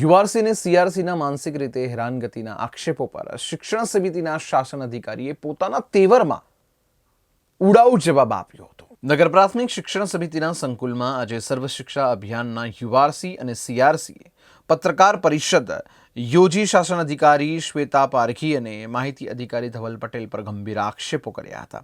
URC અને સીઆરસીના માનસિક રીતે હેરાનગતિના આક્ષેપો પર શિક્ષણ સમિતિના શાસન અધિકારીએ પોતાના તેવરમાં ઉડાઉ જવાબ આપ્યો હતો. નગર પ્રાથમિક શિક્ષણ સમિતિના સંકુલમાં આજે સર્વ શિક્ષા અભિયાનના યુઆરસી અને સીઆરસીએ પત્રકાર પરિષદ, યોજી શાસન અધિકારી શ્વેતા પારખી અને માહિતી અધિકારી ધવલ પટેલ પર ગંભીર આક્ષેપો કર્યા હતા.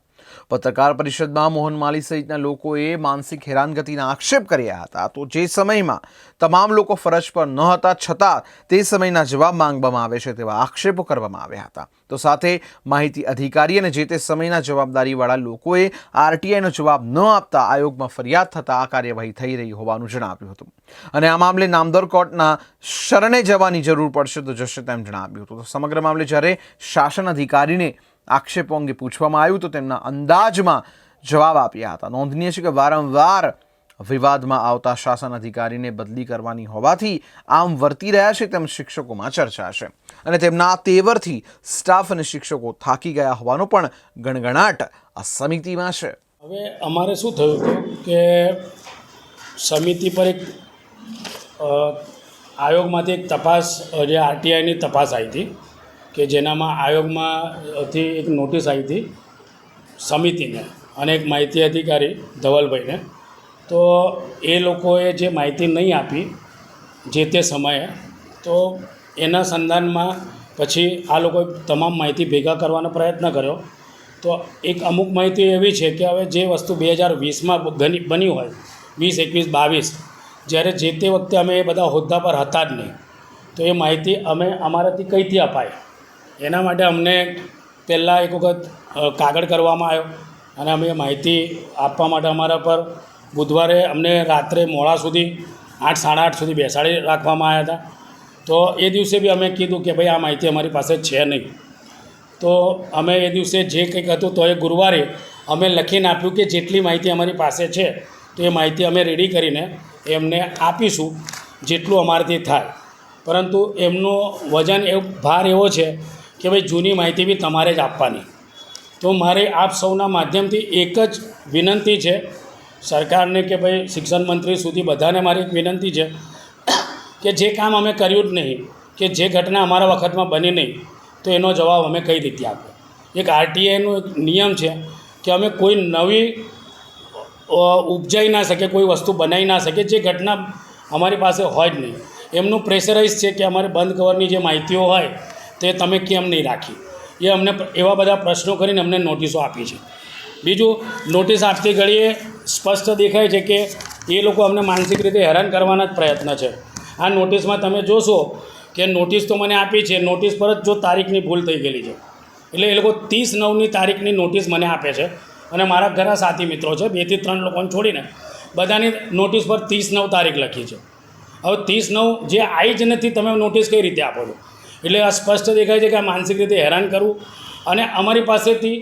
પત્રકાર પરિષદમાં મોહન માલી સહિતના લોકોએ માનસિક હેરાનગતિના આક્ષેપ કર્યા હતા. તો જે સમયમાં તમામ લોકો ફરજ પર ન હતા, છતાં તે સમયના જવાબ માંગવામાં આવે છે તેવા આક્ષેપો કરવામાં આવ્યા હતા. તો સાથે માહિતી અધિકારી અને જે તે સમયના જવાબદારીવાળા લોકોએ આરટીઆઈનો જવાબ ન આપતા આયોગમાં ફરિયાદ થતાં આ કાર્યવાહી થઈ રહી હોવાનું જણાવ્યું હતું. અને આ મામલે નામદર કોર્ટના શરણે જવાની જરૂર પડશે તો જશે તેમ જણાવ્યું હતું. તો સમગ્ર મામલે જ્યારે શાસન અધિકારીને આક્ષેપો અંગે પૂછવામાં આવ્યું તો તેમના અંદાજમાં જવાબ આપ્યા હતા. નોંધનીય છે કે વારંવાર વિવાદમાં આવતા શાસન અધિકારીને બદલી કરવાની હોવાથી આમ વર્તી રહ્યા છે તેમ શિક્ષકોમાં ચર્ચા છે. અને તેમના તેવરથી સ્ટાફ અને શિક્ષકો થાકી ગયા હોવાનો પણ ગણગણાટ આ સમિતિમાં છે. હવે અમારે શું થયું હતું કે સમિતિ પર એક આયોગમાંથી એક તપાસ જે આરટીઆઈની તપાસ આવી હતી કે જેનામાં આયોગમાંથી એક નોટિસ આવી હતી સમિતિને અને એક માહિતી અધિકારી ધવલભાઈને. તો એ લોકોએ જે માહિતી નહીં આપી જે તે સમયે, તો એના સંધાનમાં પછી આ લોકોએ તમામ માહિતી ભેગા કરવાનો પ્રયત્ન કર્યો. તો એક અમુક માહિતી એવી છે કે હવે જે વસ્તુ બે હજાર વીસમાં બની હોય, વીસ, એકવીસ, બાવીસ જ્યારે જે તે વખતે અમે એ બધા હોદ્દા પર હતા જ નહીં, તો એ માહિતી અમે અમારાથી કંઈથી અપાય? એના માટે અમને પહેલાં એક વખત કાગળ કરવામાં આવ્યો અને અમે માહિતી આપવા માટે અમારા પર બુધવારે અમને રાત્રે મોડા સુધી આઠ, સાડા આઠ સુધી બેસાડી રાખવામાં આવ્યા હતા. તો એ દિવસે બી અમે કીધું કે ભાઈ આ માહિતી અમારી પાસે છે નહીં. તો અમે એ દિવસે જે કંઈક હતું તો એ ગુરુવારે અમે લખીને આપ્યું કે જેટલી માહિતી અમારી પાસે છે, તો એ માહિતી અમે રેડી કરીને એમને આપીશું જેટલું અમારાથી થાય. પરંતુ એમનો વજન એવો ભાર એવો છે કે ભાઈ જૂની માહિતી બી તમારે જ આપવાની. તો મારે આપ સૌના માધ્યમથી એક જ વિનંતી છે. સરકારને કે ભાઈ શિક્ષણ મંત્રી સુધી બધાને મારી એક વિનંતી છે કે જે કામ અમે કર્યું જ નહીં, કે જે ઘટના અમારા વખતમાં બની નહીં, તો એનો જવાબ અમે કઈ રીતે આપ્યો એક આરટીઆઈનો એક નિયમ છે કે અમે કોઈ નવી ઉપજાઈ ના શકે, કોઈ વસ્તુ બનાવી ના શકે, જે ઘટના અમારી પાસે હોય જ નહીં. એમનું પ્રેશરાઇઝ છે કે અમારે બંધ કવરની જે માહિતીઓ હોય, તે તમે કેમ નહીં રાખી? એ અમને એવા બધા પ્રશ્નો કરીને અમને નોટિસો આપી છે. બીજું, નોટિસ આપતી ઘડીએ સ્પષ્ટ દેખાય છે કે એ લોકો અમને માનસિક રીતે હેરાન કરવાના જ પ્રયત્ન છે. આ નોટિસમાં તમે જોશો કે નોટિસ તો મને આપી છે, નોટિસ પર જ જો તારીખની ભૂલ થઈ ગયેલી છે. એટલે એ લોકો ત્રીસ નવની તારીખની નોટિસ મને આપે છે. અને મારા ઘણા સાથી મિત્રો છે બેથી ત્રણ લોકોને છોડીને બધાની નોટિસ પર ત્રીસ નવ તારીખ લખી છે. હવે ત્રીસ નવ જે આવી જ નથી, તમે નોટિસ કઈ રીતે આપો છો? એટલે આ સ્પષ્ટ દેખાય છે કે આ માનસિક રીતે હેરાન કરવું અને અમારી પાસેથી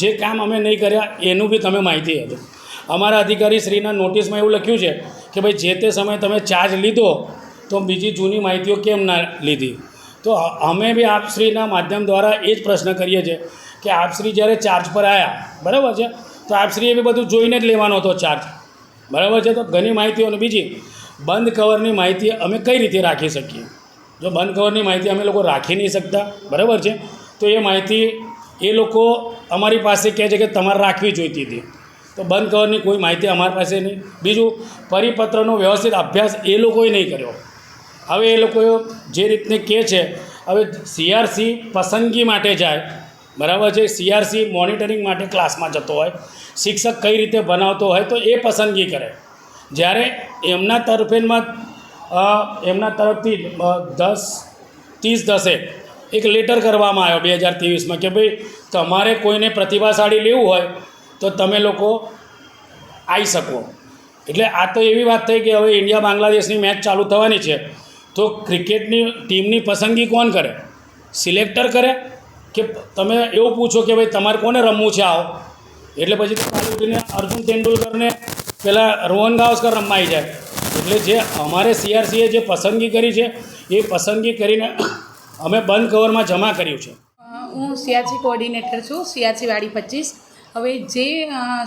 જે કામ અમે નહીં કર્યા, એનું બી તમે માહિતી હતી અમારા અધિકારી શ્રીના નોટિસમાં એવું લખ્યું છે કે ભાઈ, જે તે સમયે તમે ચાર્જ લીધો, તો બીજી જૂની માહિતીઓ કેમ ના લીધી? તો અમે બી આપશ્રીના માધ્યમ દ્વારા એ જ પ્રશ્ન કરીએ છીએ કે આપશ્રી જ્યારે ચાર્જ પર આવ્યા બરાબર છે? તો આપશ્રીએ બી બધું જોઈને જ લેવાનો હતો ચાર્જ બરાબર છે? તો ઘણી માહિતીઓ અને બીજી બંધ કવરની માહિતી અમે કઈ રીતે રાખી શકીએ? જો બંધ કવરની માહિતી અમે લોકો રાખી નહીં શકતા, બરાબર છે? તો એ માહિતી એ લોકો અમારી પાસે કહે છે કે તમારે રાખવી જોઈતી હતી. તો બંધ કવરની કોઈ માહિતી અમારી પાસે નહીં. બીજું, પરિપત્રનો વ્યવસ્થિત અભ્યાસ એ લોકોએ નહીં કર્યો. હવે એ લોકો જે રીતને કહે છે, હવે સીઆરસી પસંદગી માટે જાય બરાબર છે? સીઆરસી મોનિટરિંગ માટે ક્લાસમાં જતો હોય, શિક્ષક કઈ રીતે બનાવતો હોય તો એ પસંદગી કરે. જ્યારે એમના તરફેણમાં એમના તરફથી દસ, ત્રીસ દસે એક લેટર કરવામાં આવ્યો બે હજાર ત્રેવીસમાં કે ભાઈ તમારે કોઈને પ્રતિભાશાળી લેવું હોય તો તમે લોકો આવી શકો. એટલે આ તો એવી વાત થઈ કે હવે ઇન્ડિયા બાંગ્લાદેશની મેચ ચાલુ થવાની છે. તો ક્રિકેટની ટીમની પસંદગી કોણ કરે? સિલેક્ટર કરે કે તમે એવું પૂછો કે ભાઈ તમારે કોને રમવું છે આવો? એટલે પછી કાલે ઉઠીને અર્જુન તેંડુલકરને પેલા રોહન ગાવસ્કર રમાઈ જાય. એટલે જે અમારે સીઆરસીએ જે પસંદગી કરી છે, એ પસંદગી કરીને અમે બંધ કવરમાં જમા કર્યું છે. હું સીઆરસી કોઓર્ડિનેટર છું, સીઆરસી વાડી પચીસ. હવે જે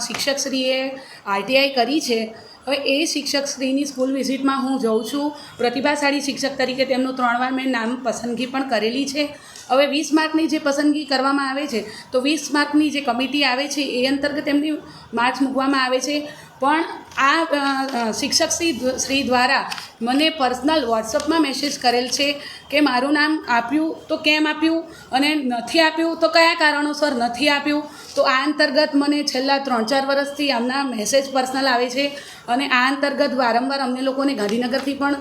શિક્ષકશ્રીએ આરટીઆઈ કરી છે હવે એ શિક્ષક શ્રીની સ્કૂલ વિઝિટમાં હું જઉં છું. પ્રતિભાશાળી શિક્ષક તરીકે તેમનું ત્રણ વાર મેં નામ પસંદગી પણ કરેલી છે. હવે વીસ માર્કની જે પસંદગી કરવામાં આવે છે, તો વીસ માર્કની જે કમિટી આવે છે, એ અંતર્ગત એમની માર્ક્સ મૂકવામાં આવે છે. પણ આ શિક્ષક શ્રી શ્રી દ્વારા મને પર્સનલ વોટ્સઅપમાં મેસેજ કરેલ છે કે મારું નામ આપ્યું તો કેમ આપ્યું અને નથી આપ્યું તો કયા કારણોસર નથી આપ્યું. તો આ અંતર્ગત મને છેલ્લા ત્રણ ચાર વર્ષથી આમના મેસેજ પર્સનલ આવે છે અને આ અંતર્ગત વારંવાર અમને લોકોને ગાંધીનગરથી પણ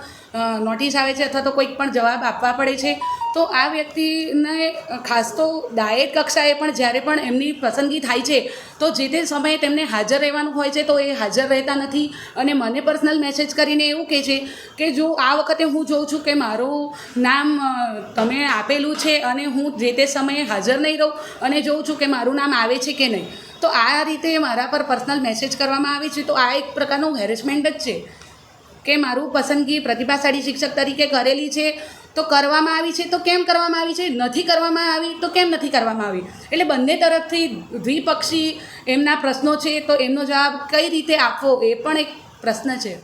નોટિસ આવે છે અથવા તો કોઈક પણ જવાબ આપવા પડે છે. તો આ વ્યક્તિને ખાસ તો ડાયેટ કક્ષાએ પણ જ્યારે પણ એમની પસંદગી થાય છે, તો જે તે સમયે તેમને હાજર રહેવાનું હોય છે તો એ હાજર રહેતા નથી. અને મને પર્સનલ મેસેજ કરીને એવું કહે છે કે જો આ વખતે હું જોઉં છું કે મારું નામ તમે આપેલું છે અને હું જે તે સમયે હાજર નહીં રહું અને જોઉં છું કે મારું નામ આવે છે કે નહીં, તો આ રીતે મારા પર પર્સનલ મેસેજ કરવામાં આવે છે. તો આ એક પ્રકારનું હેરેસમેન્ટ જ છે કે મારું પસંદગી પ્રતિભાશાળી શિક્ષક તરીકે કરેલી છે તો કરવામાં આવી છે, તો કેમ કરવામાં આવી છે? નથી કરવામાં આવી, તો કેમ નથી કરવામાં આવી? એટલે બંને તરફથી દ્વિપક્ષી એમના પ્રશ્નો છે, તો એમનો જવાબ કઈ રીતે આપવો એ પણ એક પ્રશ્ન છે.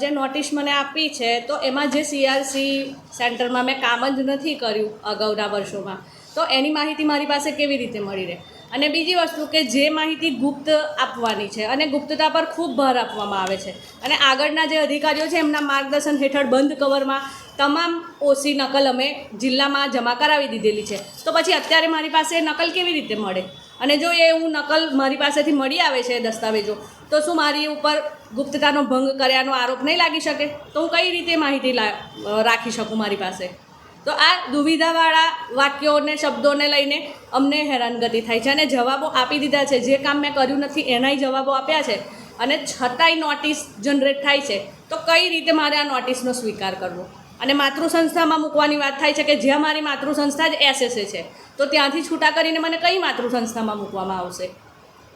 જે નોટિસ મને આપી છે, તો એમાં જે સીઆરસી સેન્ટરમાં મેં કામ જ નથી કર્યું અગાઉના વર્ષોમાં, તો એની માહિતી મારી પાસે કેવી રીતે મળી રહે? અને બીજી વસ્તુ કે જે માહિતી ગુપ્ત આપવાની છે, અને ગુપ્તતા પર ખૂબ ભાર આપવામાં આવે છે, અને આગળના જે અધિકારીઓ છે, એમના માર્ગદર્શન હેઠળ બંધ કવરમાં તમામ ઓસી નકલ અમે જિલ્લામાં જમા કરાવી દીધેલી છે. તો પછી અત્યારે મારી પાસે નકલ કેવી રીતે મળે? અને જો એ હું નકલ મારી પાસેથી મળી આવે છે દસ્તાવેજો, તો શું મારી ઉપર ગુપ્તતાનો ભંગ કર્યાનો આરોપ નહીં લાગી શકે? તો હું કઈ રીતે માહિતી રાખી શકું મારી પાસે? તો આ દુવિધાવાળા વાક્યોને, શબ્દોને લઈને અમને હેરાનગતિ થાય છે અને જવાબો આપી દીધા છે. જે કામ મેં કર્યું નથી એનાય જવાબો આપ્યા છે અને છતાંય નોટિસ જનરેટ થાય છે. તો કઈ રીતે મારે આ નોટિસનો સ્વીકાર કરવો? અને માતૃ સંસ્થામાં મૂકવાની વાત થાય છે કે જ્યાં મારી માતૃ સંસ્થા જ એસએસએ છે તો ત્યાંથી છૂટા કરીને મને કઈ માતૃ સંસ્થામાં મૂકવામાં આવશે?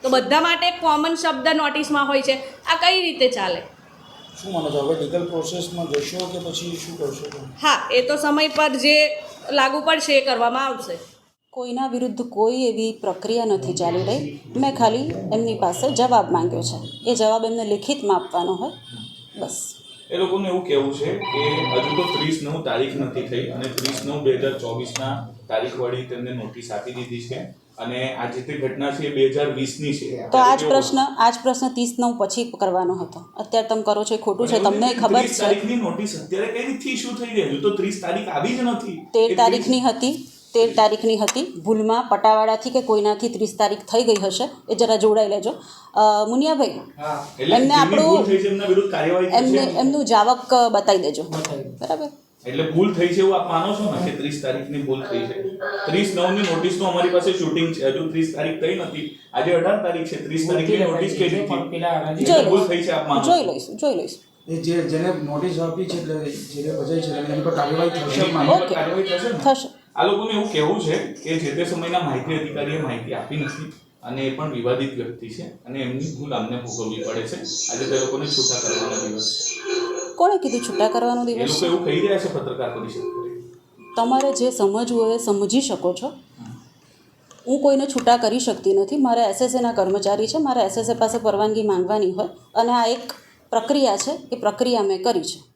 તો બધા માટે કોમન શબ્દ નોટિસમાં હોય છે. આ કઈ રીતે ચાલે? શું માનો છો? હવે લીગલ પ્રોસેસમાં જશો કે પછી શું કરશો હા એ તો સમય પર જે લાગુ પડશે એ કરવામાં આવશે. કોઈના વિરુદ્ધ કોઈ એવી પ્રક્રિયા નથી ચાલી રહી. મેં ખાલી એમની પાસે જવાબ માંગ્યો છે. એ જવાબ એમને લિખિતમાં આપવાનો હોય. બસ. એ લોકોને એવું કહેવું છે કે હજુ તો ત્રીસ નવ તારીખ નથી થઈ અને ત્રીસ નવ બે હજાર ચોવીસના તારીખ વળી તેમને નોટિસ આપી દીધી છે. અને આ જે તે ઘટના છે એ બે હજાર વીસની છે. તો આ જ પ્રશ્ન આ જ પ્રશ્ન ત્રીસ નવ પછી કરવાનો હતો. અત્યારે તમે કરો છો ખોટું છે તમને ખબર છે. તારીખની નોટિસ અત્યારે કઈ રીતથી ઇસ્યુ થઈ ગઈ હજુ તો ત્રીસ તારીખ આવી જ નથી. તેર તારીખની હતી. તેર તારીખની હતી. ભૂલમાં પટાવાળાથી કે કોઈનાથી ત્રીસ તારીખ થઈ ગઈ હશે. એ જરા જોડાઈ લેજો. મુનિયાભાઈ એમને આપણું- એમના વિરુદ્ધ કાર્યવાહી એમને જાવક બતાવી દેજો. બરાબર? એટલે ભૂલ થઈ છે એવું આપ માનો છો ને કે ત્રીસ તારીખની ભૂલ થઈ છે? ત્રીસ નવની નોટિસ તો અમારી પાસે શૂટિંગ છે. હજુ ત્રીસ તારીખ થઈ નથી. આજે અઢાર તારીખ છે. ત્રીસ તારીખની નોટિસ એટલે ભૂલ થઈ છે આપ માનો જોઈ લઈશું જોઈ લઈશું. જે જેને નોટિસ આપી છે એટલે જેને બજાઈ છે એની પર કાર્યવાહી થશે કાર્યવાહી થશે ને? થશે. આ લોકોને એવું કહેવું છે કે જે તે સમયના માહિતી અધિકારીએ માહિતી આપી નથી અને એ પણ વિવાદિત વ્યક્તિ છે અને એમની ભૂલ અમને ભોગવવી પડે છે. આજે તે લોકોને છૂટા કરવાનો દિવસ કોણે કીધું છૂટા કરવાનો દિવસ? એ લોકો એવું કહી રહ્યા છે પત્રકાર પરિષદ તમારે જે સમજવું હોય એ સમજી શકો છો. હું કોઈને છૂટા કરી શકતી નથી. મારા એસએસએના કર્મચારી છે. મારા એસએસએ પાસે પરવાનગી માંગવાની હોય અને આ એક પ્રક્રિયા છે. એ પ્રક્રિયા મેં કરી છે.